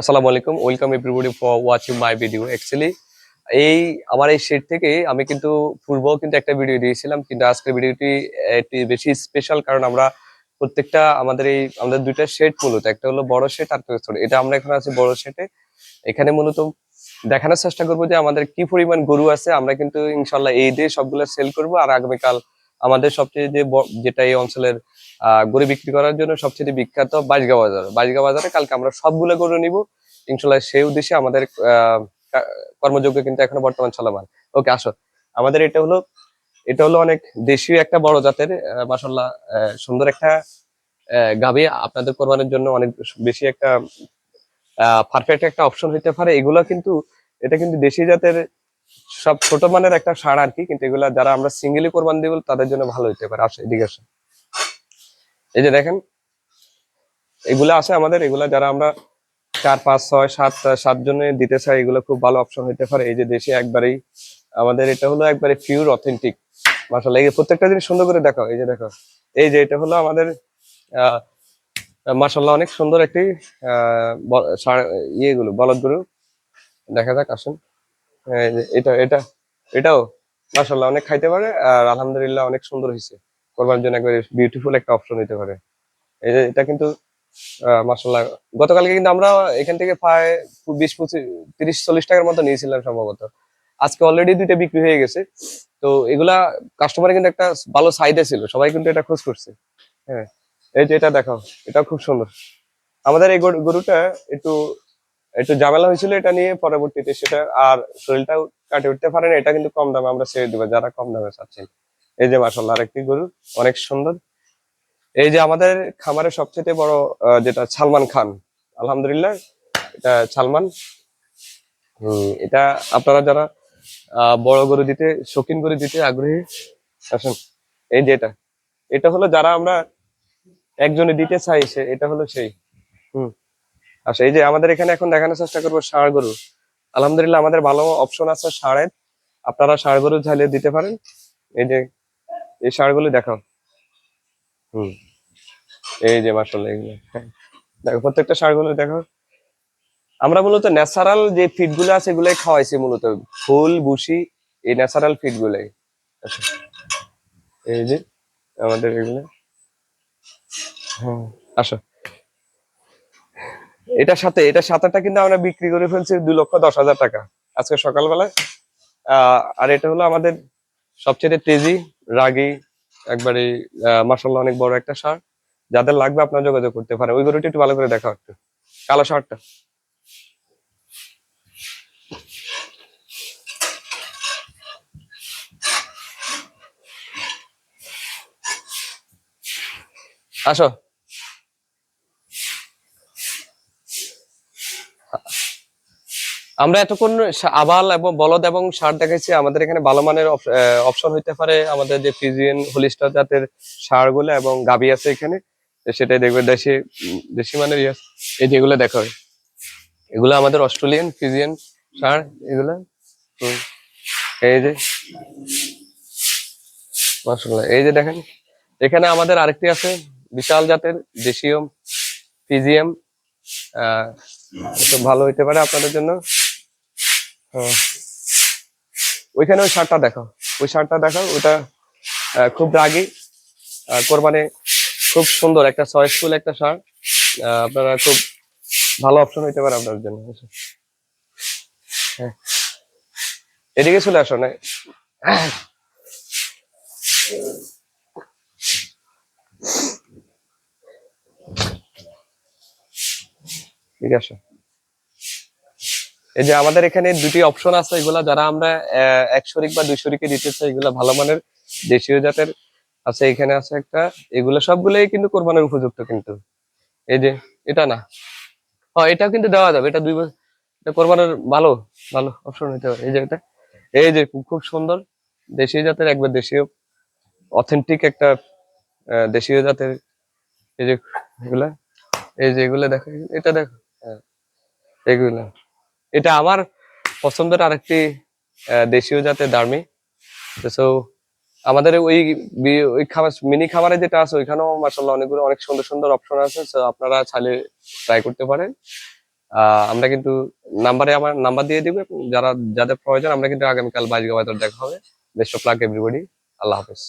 আসসালামু আলাইকুম welcome everybody for watching my video actually এই, আমার এই শেড থেকে আমি কিন্তু পূর্বেও কিন্তু একটা ভিডিও দিয়েছিলাম, কিন্তু আজকের ভিডিওটি একটি বেশি স্পেশাল কারণ আমরা প্রত্যেকটা আমাদের এই, আমাদের দুইটা শেড মূলত, একটা হলো বড় শেড আর ছোট। এটা আমরা এখন আছি বড় শেডে এখানে মূলত দেখানোর চেষ্টা করব যে আমাদের কি পরিমাণ গরু আছে, আমরা কিন্তু ইনশাল্লাহ এই দিয়ে সবগুলো সেল করব, আর আগামীকাল আমাদের সবচেয়ে যে যেটা এই অঞ্চলের গরু বিক্রি করার জন্য সবচেয়ে বিখ্যাত বাইশগা বাজার। বাইশগা বাজারে কালকে আমরা সবগুলো গরু নিব। ইনশাল্লাহ সেই উদ্দেশ্যে আমাদের কর্মযোগ্য কিন্তু এখনও বর্তমান চলমান। ওকে, আসো। আমাদের এটা হলো এটা হলো অনেক দেশীয় একটা বড় জাতের মাসাল্লাহ সুন্দর একটা গাভী। আপনাদের কোরবানের জন্য অনেক বেশি একটা পারফেক্ট একটা অপশন হইতে পারে। এগুলো কিন্তু, এটা কিন্তু দেশি জাতের সব ছোট মানের একটা সার আর কি, কিন্তু এগুলা যারা আমরা সিঙ্গেলি কোরবান দিব, তাদের জন্য ভালো হইতে পারে। আসো এদিকে আসো। এই যে দেখেন, এগুলা আছে আমাদের, এগুলা যারা আমরা চার, পাঁচ, ছয়, সাত সাত জনে দিতে চাই, এগুলো খুব ভালো অপশন হইতে পারে। এই যে দেশে একবারেই আমাদের এটা হলো একবারে পিওর অথেন্টিক মাসাল্লাহ এই প্রত্যেকটা জিনিস সুন্দর করে দেখো এই যে দেখো এই যে এটা হলো আমাদের মাসাল্লাহ অনেক সুন্দর একটি ইয়েগুলো, বলদ গরু। দেখা যাক, আসুন। এটা এটা, এটাও মাসাল্লাহ অনেক খাইতে পারে আর আলহামদুলিল্লাহ অনেক সুন্দর হয়েছে করবার জন্য একবারে বিউটিফুল একটা অপশন হইতে পারে। এই যে এটা কিন্তু মাসাল্লাহ গতকালকে কিন্তু আমরা এখান থেকে প্রায় বিশ, পঁচিশ, তিরিশ, চল্লিশ টাকার মতো নিয়েছিলাম সম্ভবত। আজকে অলরেডি দুইটা বিক্রি হয়ে গেছে। তো এগুলা কাস্টমার কিন্তু একটা ভালো সাইডে ছিল, সবাই কিন্তু এটা খোঁজ করছে। হ্যাঁ এই যে এটা দেখাও এটা খুব সুন্দর। আমাদের এই গরু- গরুটা একটু একটু ঝামেলা হয়েছিল এটা নিয়ে পরবর্তীতে সেটা আর শরীরটাও কাটে উঠতে পারে না, এটা কিন্তু কম দামে আমরা ছেড়ে দেবো, যারা কম দামে চাচ্ছেন। এই যে মাসাল্লাহ আরেকটি গরু, অনেক সুন্দর। এই যে আমাদের খামারের সবচেয়ে বড় যেটা সালমান খান, আলহামদুলিল্লাহ, এটা সালমান। এটা আপনারা যারা বড় গরু দিতে, শৌখিন গরু দিতে আগ্রহী, আসুন। এই যে এটা এটা হলো যারা আমরা একজনে দিতে চাই সে, এটা হলো সেই। হুম। আচ্ছা এই যে আমাদের এখানে এখন দেখানোর চেষ্টা করব ষাঁড় গরু। আলহামদুলিল্লাহ আমাদের ভালো অপশন আছে ষাঁড়ের। আপনারা ষাঁড় গরু ঝালিয়ে দিতে পারেন। এই যে, এই ষাঁড়গুলো দেখাও। হুম। এই যে মাসাল্লাহ এগুলো হ্যাঁ। দেখো, প্রত্যেকটা ষাঁড়গুলো দেখো আমরা মূলত ন্যাচারাল যে ফিডগুলো আছে, এগুলোই খাওয়াইছি মূলত। ফুল বুসি এই ন্যাচারাল ফিড গুলাই। আচ্ছা। এই যে, আমাদের এগুলো। হ্যাঁ আসো। এটার সাথে এটা সাথেটা কিন্তু আমরা বিক্রি করে ফেলছি দুই লক্ষ দশ হাজার টাকা। আজকে সকালবেলায় আর এটা হলো আমাদের সবচেয়ে তেজি, রাগি, একবারে মাসাল্লাহ অনেক বড় একটা সার। যাদের লাগবে আপনারা যোগাযোগ করতে পারেন। ওই গরুটি একটু ভালো করে দেখা একটু। কালো সারটা। আসো। আমরা এতক্ষণ আবাল এবং বলদ এবং সার দেখেছি আমাদের এখানে ভালো মানের অপশন হইতে পারে আমাদের যে ফিজিয়ান হোলিস্টার জাতের সারগুলো এবং গাবি আছে এখানে সেটাই দেখবে দেশি দেশি মানের ইয়ে। এই যেগুলো দেখা এগুলো আমাদের অস্ট্রেলিয়ান ফিজিয়ান সার, এগুলো। এই যে, মাশাআল্লাহ এই যে দেখেন, এখানে আমাদের আরেকটি আছে, বিশাল জাতের দেশীয় ফিজিয়াম আহ ভালো হইতে পারে আপনাদের জন্য। ওইখানে ওই শার্টটা দেখো ওই শার্টটা দেখো ওটা খুব রাগি। কোরবানি খুব সুন্দর, একটা চয়েসফুল একটা শার্ট। আপনারা খুব ভালো অপশন হইতে পারে আপনার জন্য হ্যাঁ। এদিকে চলে আসো, না? ঠিক আছে এই যে আমাদের এখানে দুটি অপশন আছে, এগুলা যারা আমরা এক শরিক বা দুই শরিকে দিতে চাই, এগুলা ভালো মানের দেশীয় জাতের আছে, এখানে আছে একটা, এগুলো সবগুলোই কিন্তু কোরবানের উপযুক্ত কিন্তু। এই যে, এটা না। হ্যাঁ এটা কিন্তু দেওয়া যাবে, এটা দুই বছর এটা কোরবানের ভালো ভালো অপশন হতে পারে। এই যে এটা, এই যে খুব সুন্দর দেশীয় জাতের, একবার দেশীয় অথেন্টিক একটা দেশীয় জাতের, এই যে এগুলা, এই যে এগুলো দেখো, এটা দেখো হ্যাঁ এগুলা। এটা আমার পছন্দের আরেকটি দেশীয় জাতের দার্মি সো আমাদের ওই ওই খাবার, মিনি খাবারে যেটা আছে, ওইখানেও মাসাল্লাহ অনেকগুলো, অনেক সুন্দর সুন্দর অপশন আছে। তো আপনারা চাইলে ট্রাই করতে পারেন। আমরা কিন্তু নাম্বারে আমার নাম্বার দিয়ে দিব। যারা, যাদের প্রয়োজন, আমরা কিন্তু আগামীকাল বাইশ দেখা হবে। বেস্ট অফ লাক এভরিবডি আল্লাহ হাফেজ।